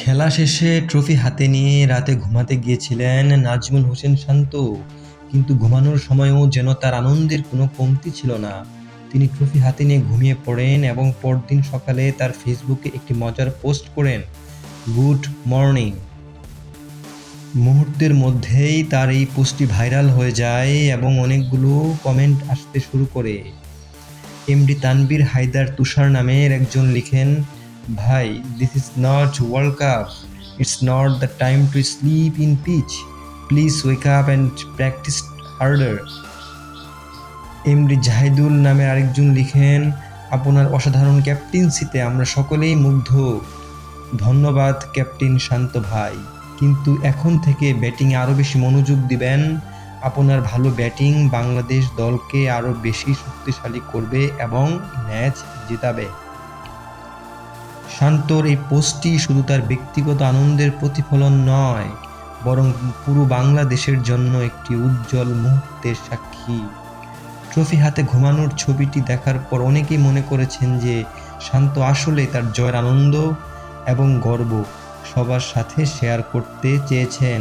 খেলা শেষে ট্রফি হাতে নিয়ে রাতে ঘুমাতে গিয়েছিলেন নাজমুল হোসেন শান্ত। কিন্তু ঘুমানোর সময়ও যেন তার আনন্দের কোনো কমতি ছিল না। তিনি ট্রফি হাতে নিয়ে ঘুমিয়ে পড়েন এবং পরদিন সকালে তার ফেসবুকে একটি মজার পোস্ট করেন, গুড মর্নিং। মুহূর্তের মধ্যেই তার এই পোস্টটি ভাইরাল হয়ে যায় এবং অনেকগুলো কমেন্ট আসতে শুরু করে। এমডি তানবীর হায়দার তুষার নামের একজন লিখেন ভাই this is not world cup it's not the time to sleep in pitch please wake up and practice harder MD Jahidul নামে আরেকজন লিখেন, আপনার অসাধারণ ক্যাপ্টেন্সিতে আমরা সকলেই মুগ্ধ। ধন্যবাদ ক্যাপ্টেন শান্ত ভাই। কিন্তু এখন থেকে ব্যাটিংয়ে আরও বেশি মনোযোগ দিবেন। আপনার ভালো ব্যাটিং বাংলাদেশ দলকে আরও বেশি শক্তিশালী করবে এবং ম্যাচ জেতাবে। শান্তর এই পোস্টটি শুধু তার ব্যক্তিগত আনন্দের প্রতিফলন নয়, বরং পুরো বাংলাদেশের জন্য একটি উজ্জ্বল মুহূর্তের সাক্ষী। ট্রফি হাতে ঘুমানোর ছবিটি দেখার পর অনেকেই মনে করেছেন যে শান্ত আসলে তার জয়ের আনন্দ এবং গর্ব সবার সাথে শেয়ার করতে চেয়েছেন।